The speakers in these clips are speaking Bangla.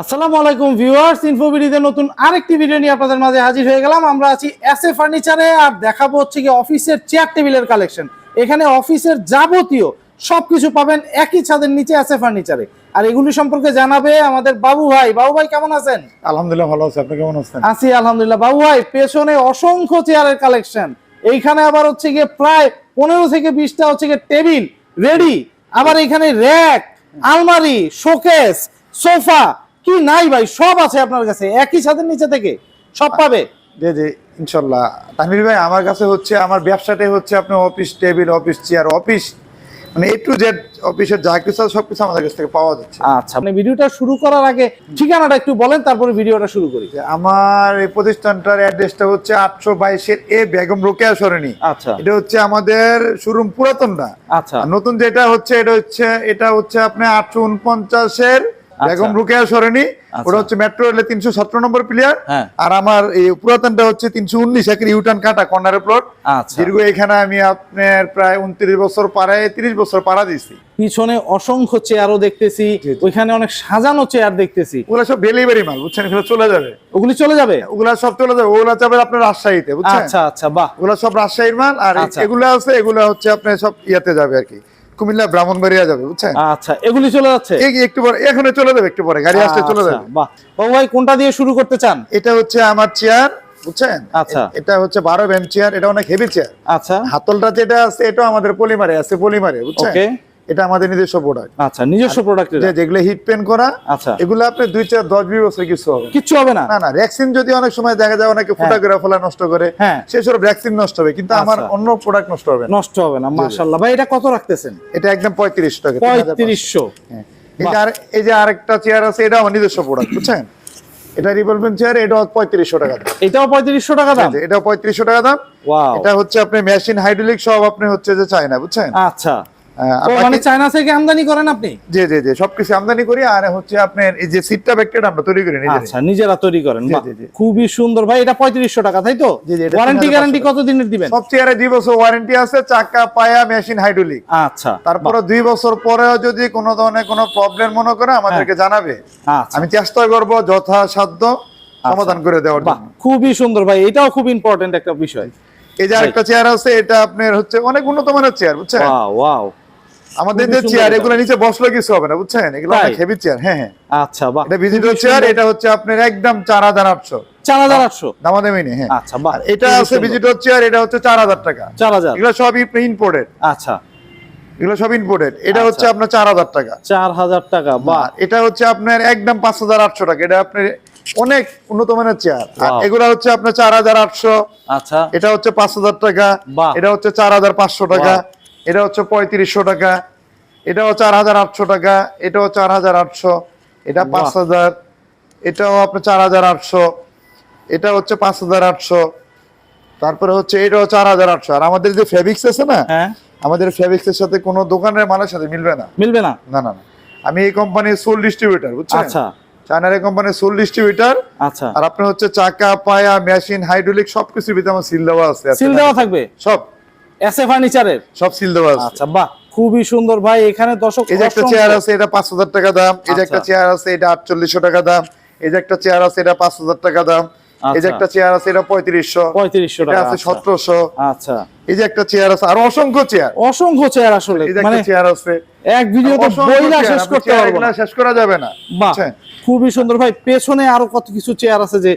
আসসালামু আলাইকুম ভিউয়ার্স ইনফোবিডিতে নতুন আরেকটি ভিডিও নিয়ে আপনাদের মাঝে হাজির হয়ে গেলাম। আমরা আছি এস এ ফার্নিচারে আর দেখাবো হচ্ছে কি অফিসের চেয়ার টেবিলের কালেকশন এখানে অফিসের যাবতীয় সবকিছু পাবেন একই ছাদের নিচে এস এ ফার্নিচারে আর এগুলি সম্পর্কে জানাবে আমাদের বাবু ভাই। বাবু ভাই কেমন আছেন? আলহামদুলিল্লাহ ভালো আছে। আপনি কেমন আছেন? আছি আলহামদুলিল্লাহ। বাবু ভাই পেছনে অসংখ্য চেয়ারের কালেকশন এইখানে আবার হচ্ছে গিয়ে প্রায় পনেরো থেকে বিশটা হচ্ছে গিয়ে টেবিল রেডি আবার এখানে র্যাক আলমারি শোকেস সোফা কি নাই ভাই? সব আছে আপনার কাছে। একই ছাদের নিচে থেকে। সব পাবে। জি জি ইনশাল্লাহ। তানভীর ভাই আমার কাছে হচ্ছে আমার ব্যবসাটাই হচ্ছে আপনি office table office chair office মানে এ টু জেড অফিসের যা কিছু আছে সবকিছু আমাদের কাছ থেকে পাওয়া যাচ্ছে। আচ্ছা আপনি ভিডিওটা শুরু করার আগে ঠিকানাটা একটু বলেন তারপরে ভিডিওটা শুরু করি। আমার এই প্রতিষ্ঠানটার অ্যাড্রেসটা হচ্ছে আটশো বাইশের এ বেগম রোকেয়া সরণি। আচ্ছা। এটা হচ্ছে আমাদের শোরুম পুরাতনটা। আচ্ছা। নতুন যেটা হচ্ছে এটা হচ্ছে এটা হচ্ছে আপনি আটশো উনপঞ্চাশের বেগম রোকেয়া সরণি আচ্ছা। ওটা হচ্ছে মেট্রো রেলে তিনশো সতেরো নম্বর প্লেয়ার আর আমার এই পুরাতনটা হচ্ছে তিনশো উনিশ একের ইউটার্ন কাটা কর্নারের প্লট আচ্ছা। দীর্ঘ এখানে আমি আপনার প্রায় উনত্রিশ বছর পাড়ায় তিরিশ বছর পাড়া দিয়েছি। পিছনে অসংখ্য চেয়ারও দেখতেছি। ওইখানে অনেক সাজানো চেয়ার দেখতেছি। ওগুলা সব ডেলিভারি মাল বুঝছেন? এগুলো চলে যাবে। ওগুলি চলে যাবে? ওগুলা সব চলে যাবে। ওগুলা যাবে আপনার রাজশাহীতে বুঝছেন? আচ্ছা আচ্ছা বাহ। ওগুলা সব রাজশাহীর মাল আর আচ্ছা। এগুলো আছে এগুলো হচ্ছে আপনার সব ইয়াতে যাবে আর কি। কুমিল্লা ব্রাহ্মণবাড়িয়া যাবে বুঝছেন? আচ্ছা এগুলি চলে যাচ্ছে? একটু পরে এখানে চলে যাবে একটু পরে গাড়ি আসতে চলে আচ্ছা, যাবে। বাহ। বাবু ভাই কোনটা দিয়ে শুরু করতে চান? এটা হচ্ছে আমার চেয়ার বুঝছেন? আচ্ছা। এটা হচ্ছে বারো বেঞ্চ চেয়ার এটা অনেক হেভি চেয়ার আচ্ছা। হাতলটা যেটা আছে এটা আমাদের পলিমারে আছে পলিমারে বুঝছেন? এটা আমাদের নিজস্ব প্রোডাক্ট আচ্ছা নিজস্ব প্রোডাক্ট যে যেগুলো হিট পেন করা আচ্ছা। এগুলো আপনি দুই চার দশ বিশ বছর কিছু হবে। না। কিচ্ছু হবে না? না না ভ্যাকসিন যদি অনেক সময় দেখা যায় অনেকে করে নষ্ট করে হ্যাঁ। সেসব ভ্যাকসিন নষ্ট হবে কিন্তু আমার আচ্ছা। অন্য প্রোডাক্ট নষ্ট হবে নষ্ট হবে না মাশাআল্লাহ। ভাই এটা কত রাখতেছেন? এটা একদম টাকা 3500 পঁয়ত্রিশশো। হ্যাঁ। এই যে আর- এই যে আরেকটা চেয়ার আছে এটা আমার নিজস্ব প্রোডাক্ট বুঝছেন? এটা রিভলভিং চেয়ার এটা পঁয়ত্রিশশো টাকা দাম। এটাও পঁয়ত্রিশশো টাকা দাম? এটা পঁয়ত্রিশশো টাকা দাম। এটা হচ্ছে আপনি মেশিন হাইড্রোলিক সব আপনি হচ্ছে যে চায়না বুঝছেন? আচ্ছা। মানে চায়না থেকে আমদানি করেন আপনি? জি জি জি সবকিছু আমদানি করি আর হচ্ছে আপনার এই যে সিটটা ব্যাগটা আমরা তৈরি করি আচ্ছা নিজেরা তৈরি করেন। খুবই সুন্দর। ভাই এটা পঁয়ত্রিশশো টাকা তাই তো? জি, জি, ওয়ারেন্টি গ্যারান্টি কত দিনের দিবেন? সব চেয়ারে দুই বছর ওয়ারেন্টি আছে চাকা পায়া মেশিন হাইড্রোলিক আচ্ছা তারপরে দুই বছর পরেও যদি কোনো ধরনের কোনো প্রবলেম মনে করে আমাদেরকে জানাবে। আচ্ছা। আমি চেষ্টা করব যথাসাধ্য সমাধান করে দেওয়ার জন্য। খুবই সুন্দর ভাই এটাও খুব ইম্পর্টেন্ট একটা বিষয়। এই যে আরেকটা চেয়ার আছে এটা আপনার হচ্ছে অনেক উন্নত মানের চেয়ার বুঝছেন? ওয়াও আমাদের যে চেয়ার এগুলো নিচে বসলে কিছু হবে না বুঝছেন? এগুলো হেভি চেয়ার হ্যাঁ হ্যাঁ। আচ্ছা বাহ। এটা ভিজিটর চেয়ার এটা হচ্ছে আপনার একদম চার হাজার আটশো। চার হাজার আটশো? দামাদামি নেই হ্যাঁ। আচ্ছা বাহ এটা আছে ভিজিটর চেয়ার এটা হচ্ছে চার হাজার টাকা। চার হাজার? এগুলো সব ইম্পোর্টেড আচ্ছা। এগুলো সব ইম্পোর্টেড এটা আচ্ছা। হচ্ছে আপনার চার হাজার টাকা। চার হাজার টাকা বাহ। এটা হচ্ছে আপনার একদম পাঁচ হাজার আটশো টাকা। এটা আপনার অনেক উন্নত মানের চেয়ার এগুলো হচ্ছে আপনার চার হাজার আটশো। আচ্ছা। এটা হচ্ছে পাঁচ হাজার টাকা। এটা হচ্ছে চার হাজার পাঁচশো টাকা। এটা হচ্ছে পঁয়ত্রিশশো টাকা এটাও চার হাজার আটশো টাকা এটাও চার হাজার আটশো এটা পাঁচ হাজার এটাও আপনার চার হাজার আটশো এটা হচ্ছে পাঁচ হাজার আটশো তারপরে হচ্ছে এটাও চার হাজার আটশো। আর আমাদের যে ফেব্রিক্স আছে না হ্যাঁ। আমাদের ফেব্রিক্স এর সাথে কোনো দোকানের মালের সাথে মিলবে না। মিলবে না? না না আমি এই কোম্পানির সোল ডিস্ট্রিবিউটার বুঝছেন? আচ্ছা। চায়নার এই কোম্পানির সোল ডিস্ট্রিবিউটার আচ্ছা। আর আপনার হচ্ছে চাকা পায়া মেশিন হাইড্রোলিক সবকিছু ভিতরে আমার সিল দেওয়া আছে। সিল দেওয়া থাকবে? সব। এস এ ফার্নিচারের সব সিল দেওয়া আছে। আচ্ছা বাহ খুবই সুন্দর ভাই। এখানে দর্শক এই যে একটা চেয়ার আছে এটা পাঁচ হাজার টাকা দাম। এই যে একটা আচ্ছা। চেয়ার আছে এটা আটচল্লিশশো টাকা দাম। এই যে একটা চেয়ার আছে এটা পাঁচ হাজার টাকা দাম। এই যে আচ্ছা। একটা চেয়ার আছে এটা পঁয়ত্রিশশো। পঁয়ত্রিশশো এটা টাকা আছে আচ্ছা। সতেরোশো। আচ্ছা। এই যে একটা চেয়ার আছে আর অসংখ্য চেয়ার অসংখ্য চেয়ার আসলে এই যে মানে একটা চেয়ার আছে। এক ভিডিওতে বইলা চেয়ার, শেষ করতে পারব না। শেষ করা যাবে না। বাহ খুবই সুন্দর। ভাই পেছনে আরও কত কিছু চেয়ার আছে যে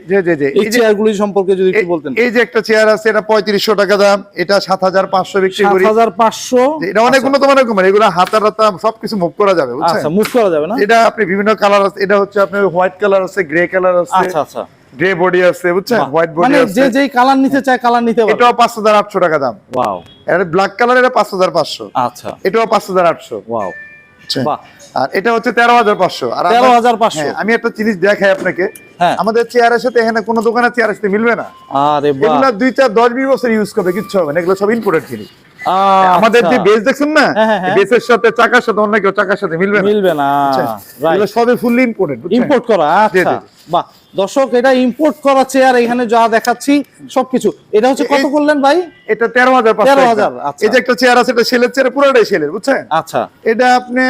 এই চেয়ারগুলি সম্পর্কে যদি একটু বলতেন। এই যে একটা চেয়ার আছে এটা পঁয়ত্রিশশো টাকা দাম। এটা সাত হাজার পাঁচশো বিক্রি সাত করি হাজার পাঁচশো? যে এটা অনেক উন্নত মানের কোম্পানি এগুলো হাতা টাতা সবকিছু মুভ করা যাবে বুঝছেন? আচ্ছা মুভ করা যাবে না? এটা আপনি বিভিন্ন কালার আছে। এটা হচ্ছে আপনার হোয়াইট কালার আছে গ্রে কালার আছে। আচ্ছা আচ্ছা। গ্রে বডি আছে বুঝছেন? হোয়াইট বডি মানে আছে। যে যেই কালার নিতে চায় কালার নিতে পারবে। এটাও পাঁচ হাজার আটশো টাকা দাম। ওয়াও এটা ব্ল্যাক কালার এটা পাঁচ হাজার পাঁচশো। আচ্ছা। এটাও পাঁচ হাজার আটশো। ওয়াও বাহ। আর এটা হচ্ছে তেরো হাজার পাঁচশো। আর 13,500 হ্যাঁ, আমি একটা জিনিস দেখাই আপনাকে। হ্যাঁ। আমাদের চেয়ারের সাথে এখানে কোনো দোকানের চেয়ারের সাথে মিলবে না। আরে বাহ। এগুলো দুই চার দশ বিশ বছর ইউজ করবে কিচ্ছু হবে না। এগুলো সব ইম্পোর্টেড জিনিস। আমাদের যে বেস দেখছেন না হ্যাঁ, হ্যাঁ। বেসের সাথে চাকার সাথে অন্য কেউ চাকার সাথে মিলবে না। মিলবে না। এগুলো সবই ফুললি ইম্পোর্টেড ইম্পোর্ট করা আচ্ছা। বাহ। দর্শক এটা ইম্পোর্ট করা চেয়ার এখানে যা দেখাচ্ছি সবকিছু। এটা হচ্ছে কত করলেন ভাই? এটা তেরো হাজার 13,000 আচ্ছা। এই যে একটা চেয়ার আছে এটা সেলের চেয়ার পুরোটাই সেলের বুঝছেন? আচ্ছা। এটা আপনি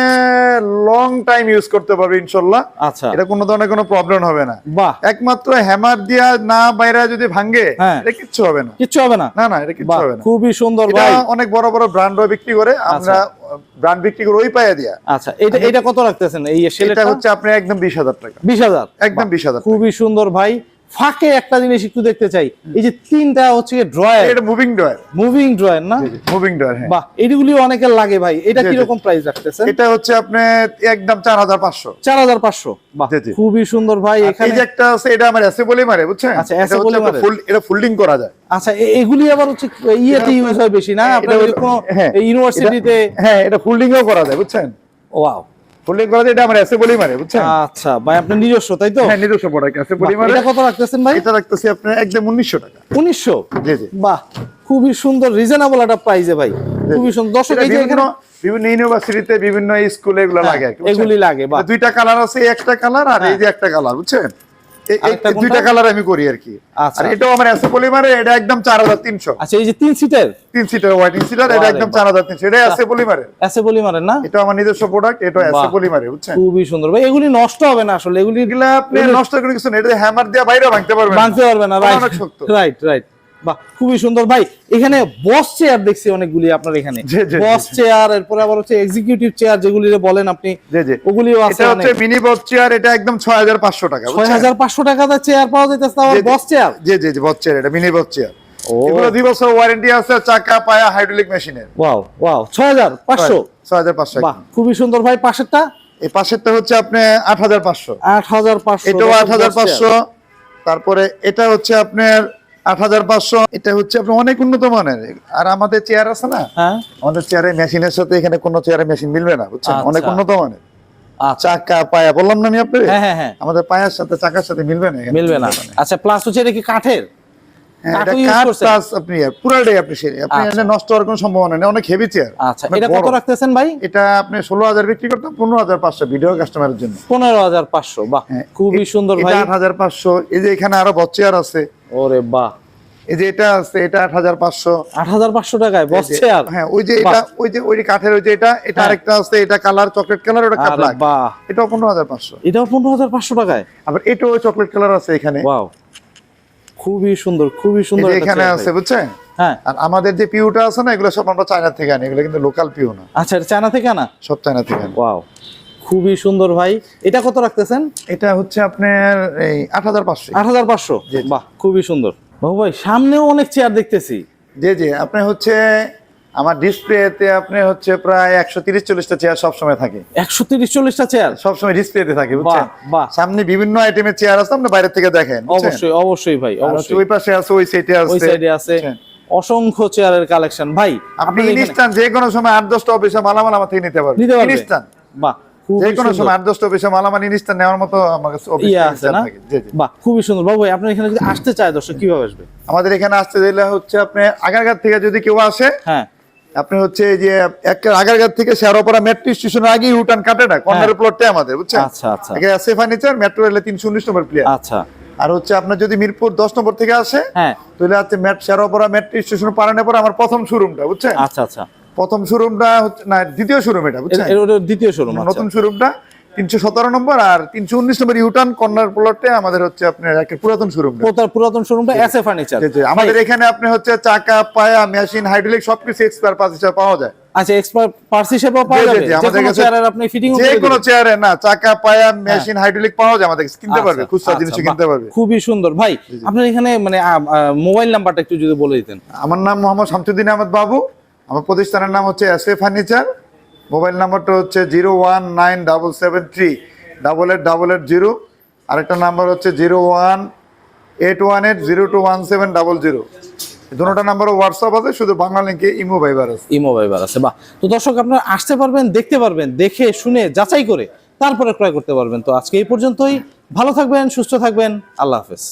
লং টাইম ইউজ করতে পারবেন ইনশাল্লাহ আচ্ছা। এটা কোনো ধরনের কোনো প্রবলেম হবে না। বাহ। একমাত্র হ্যামার দিয়া না বাইরে যদি ভাঙে হ্যাঁ। এটা কিচ্ছু হবে না। কিচ্ছু হবে না। না না এটা কিচ্ছু হবে না। খুবই সুন্দর ভাই। অনেক বড় বড় ব্র্যান্ডও বিক্রি করে। আমরা ব্র্যান্ড বিক্রি করে ওই পায়া দিয়া। আচ্ছা এটা এটা কত রাখতেছেন? এই সেলেটা হচ্ছে আপনার একদম বিশ হাজার টাকা। বিশ হাজার? একদম বিশ হাজার খুবই সুন্দর ভাই। ফাঁকে একটা জিনিস একটু দেখতে চাই। এই যে তিনটা হচ্ছে ড্রয়ার এটা মুভিং ডয়ার মুভিং ড্রয়ার না? মুভিং ডয়ার হ্যাঁ। বাহ এগুলি অনেকের লাগে ভাই। এটা জি। কীরকম প্রাইস রাখতেছেন? এটা হচ্ছে আপনার একদম চার হাজার পাঁচশো। চার হাজার পাঁচশো। বাহ জি, জি। খুবই সুন্দর ভাই এই এখানে যে একটা আছে এটা আমার এসে বলে মারে বুঝছেন? আচ্ছা, এসে বলে মারে। এটা ফোল্ডিং করা যায়। আচ্ছা এগুলি আবার হচ্ছে ইয়েতে ইউজ হয় বেশি না? আপনার হলো- কোনো হ্যাঁ, ইউনিভার্সিটিতে হ্যাঁ এটা ফোল্ডিংও করা যায় বুঝছেন? ওয়াও করা এটা আমার এসে বলে মারে বুঝছেন? আচ্ছা ভাই আপনার নিজস্ব তাই তো? হ্যাঁ নিজস্ব প্রোডাক্ট এসে বলে মারে এটা কত রাখতেছেন ভাই? এটা রাখতেছি আপনার একদম উনিশশো টাকা। উনিশশো? জি জি। বাহ খুবই সুন্দর রিজনেবল একটা প্রাইসে ভাই। খুবই সুন্দর। দর্শক এই যে বিভিন্ন এখানে বিভিন্ন ইউনিভার্সিটিতে বিভিন্ন স্কুলে এগুলো হ্যাঁ, লাগে এগুলি লাগে, বাহ। দুইটা কালার আছে একটা কালার আর এই যে একটা কালার বুঝছেন? এই- এই আরেকটা কোনটা? দুইটা কালার আমি করি আর কি। আচ্ছা। আর এটাও আমার এসে পলিমারে এটা একদম আচ্ছা এই যে তিন সিটের তিন সিটার ওয়াইটিং সিটার এটা একদম এসে পলিমারে এসে না? এটা আমার নিজস্ব প্রোডাক্ট এটা এসে বাহ। পলিমারে বুঝছেন? খুবই সুন্দর। ভাই এগুলি নষ্ট হবে না আসলে এগুলি আপনি নষ্ট করে কিছু না এটা হ্যামার দিয়ে বাইরে ভাঙতে পারবেন। ভাঙতে না রাইট রাইট রাইট বাহ খুবই সুন্দর। ভাই এখানে বস চেয়ার দেখছি অনেকগুলি আপনার এখানে। বস চেয়ার এরপরে আবার হচ্ছে এক্সিকিউটিভ চেয়ার যেগুলি বলেন আপনি ওগুলিও আছে এটা হচ্ছে মিনি বস চেয়ার এটা একদম ছয় হাজার পাঁচশো টাকা ছয় হাজার পাঁচশো টাকাতে চেয়ার পাওয়া যাইতেছে আবার। বস চেয়ার জি জি জি বস চেয়ার এটা মিনি বস চেয়ার ও। এগুলো দুই বছর ওয়ারেন্টি আছে চাকা পায়া হাইড্রোলিক মেশিনের ওয়াও ওয়াও ছয় হাজার পাঁচশো। ছয় হাজার পাঁচশো বাহ খুবই সুন্দর। ভাই পাশেরটা? এই পাশেরটা হচ্ছে আপনি আট হাজার পাঁচশো। আট হাজার পাঁচশো এটাও আট হাজার পাঁচশো। তারপরে এটা হচ্ছে আপনার আট হাজার পাঁচশো এটা হচ্ছে আপনার অনেক উন্নত মানের। আর আমাদের চেয়ার আছে না? হ্যাঁ। আমাদের চেয়ারে মেশিনের সাথে এখানে কোনো চেয়ারে মেশিন মিলবে না বুঝছেন? আচ্ছা। অনেক উন্নত মানের। আচ্ছা। চাকা পায়া বললাম না আমি আপনি হ্যাঁ হ্যাঁ আমাদের পায়ার সাথে চাকার সাথে মিলবে না মিলবে না। আচ্ছা প্লাস হচ্ছে এটা কি কাঠের? আপনি পুরাটাই আপনি আপনি আচ্ছা। নষ্ট হওয়ার কোনো সম্ভাবনা নেই অনেক হেভি চেয়ার আচ্ছা এটা কত রাখতেছেন ভাই? এটা আপনি ষোলো হাজার বিক্রি করতাম পনেরো হাজার পাঁচশো ভিডিও কাস্টমারের জন্য। পনেরো হাজার পাঁচশো বাহ খুবই সুন্দর ভাই। আট হাজার পাঁচশো এই যে এখানে আরও বচ চেয়ার আছে ওরে বাহ। এই যে এটা আছে এটা আট হাজার পাঁচশো। আট হাজার পাঁচশো টাকায় হ্যাঁ ওই যে এটা ওই যে ওই কাঠের ওই যে এটা এটা হ্যাঁ। আরেকটা আছে এটা কালার চকলেট কালার ওটা ব্ল্যাক বাহ। এটাও পনেরো হাজার পাঁচশো। টাকায়? আবার এটাও চকলেট কালার আছে এখানে। ওয়াও। খুবই সুন্দর খুবই সুন্দর এখানে আছে। বুঝছেন? হ্যাঁ। আর আমাদের যে পিউটা আছে না এগুলো সব আমরা চায়না থেকে আনি এগুলো কিন্তু লোকাল পিউ না। আচ্ছা এটা চায়না থেকে আনা? সব চায়না থেকে আনি। ওয়াও। খুবই সুন্দর ভাই। এটা কত রাখতেছেন? এটা হচ্ছে আপনার এই আট হাজার পাঁচশো। আট হাজার পাঁচশো। বাহ খুবই সুন্দর। বাবু ভাই সামনেও অনেক চেয়ার দেখতেছি। জি জি আপনি হচ্ছে আমার ডিসপ্লেতে আপনি হচ্ছে প্রায় একশো তিরিশ চল্লিশটা চেয়ার সবসময় থাকে। একশো তিরিশ চল্লিশটা চেয়ার সবসময় ডিসপ্লেতে থাকে বুঝছেন। সামনে বিভিন্ন আইটেমের চেয়ার আছে আপনি বাইরে থেকে দেখেন অবশ্যই অবশ্যই ভাই অবশ্যই। ওই পাশে আছে ওই সাইডে আছে ওই সাইডে আছে। অসংখ্য চেয়ারের কালেকশন ভাই আপনি ইনস্ট্যান্ট যে কোনো সময় আট দশটা অফিসে মালামাল আমার থেকে নিতে পারবেন। ইনস্ট্যান্ট বাহ যে কোনো সময় আট দশটা অফিসে মালামাল ইনস্ট্যান্ট নেওয়ার মতো আমার কাছে আছে না? থাকে জি জি। বাহ খুবই সুন্দর। বাবু আপনার এখানে যদি আসতে চায় দর্শক কীভাবে আসবে? আমাদের এখানে আসতে দিলে হচ্ছে আপনি থেকে যদি কেউ আসে হ্যাঁ। আপনি হচ্ছে এই যে থেকে শেয়ারোপাড়া মেট্রো স্টেশনের কাটে না কর্নার আমাদের বুঝছেন? আচ্ছা আচ্ছা। এখানে আছে ফার্নিচার মেট্রো রেলে তিনশো উনিশ নম্বর প্লেয়ার আচ্ছা। আর হচ্ছে আপনার যদি মিরপুর দশ নম্বর থেকে আসে হ্যাঁ। তাহলে হচ্ছে মেট শেয়ারোপাড়া মেট্রো স্টেশন পারানোর পর আমার প্রথম শোরুমটা বুঝছেন? আচ্ছা আচ্ছা। প্রথম শোরুমটা হচ্ছে না দ্বিতীয় শোরুম এটা বুঝছেন? দ্বিতীয় শোরুম নতুন শোরুমটা তিনশো সতেরো নম্বর আর তিনশো উনিশ নম্বর ইউটার্ন কর্নার প্লটে আমাদের হচ্ছে আপনার একটা পুরাতন শোরুমটা। পুরাতন শোরুমটা এস এ ফার্নিচার। আমাদের এখানে আপনি হচ্ছে চাকা পায়া মেশিন হাইড্রোলিক সবকিছু এক্সপায়ার পাঁচ হিসাবে পাওয়া যায়। আচ্ছা এক্সপার্ট পার্স হিসেবে পাওয়া যাবে। আমাদের কাছে চেয়ারের আপনি ফিটিং যে কোনো চেয়ারে না চাকা পায়া মেশিন হাইড্রোলিক পাওয়া যায় আমাদের কাছে কিনতে পারবে খুচরা জিনিস কিনতে পারবে। আচ্ছা, খুবই সুন্দর। ভাই আপনার এখানে মানে মোবাইল নাম্বারটা একটু যদি বলে দিতেন। আমার নাম মোহাম্মদ শামসুদ্দিন আহমদ বাবু আমার প্রতিষ্ঠানের নাম হচ্ছে এস ফার্নিচার। মোবাইল নাম্বারটা হচ্ছে zero one nine double seven three double eight double eight zero. আরেকটা নাম্বার হচ্ছে zero one eight one eight zero two one seven double zero. দুটোটা নাম্বারও হোয়াটসঅ্যাপ আছে, শুধু বাংলা লিঙ্কে ইমো ভাইবার আছে। ইমো ভাইবার আছে, বাহ। তো দর্শক, আপনারা আসতে পারবেন, দেখতে পারবেন, দেখে, শুনে, যাচাই করে তারপরে ক্রয় করতে পারবেন। তো আজকে এই পর্যন্তই। ভালো থাকবেন, সুস্থ থাকবেন। আল্লাহ হাফেজ।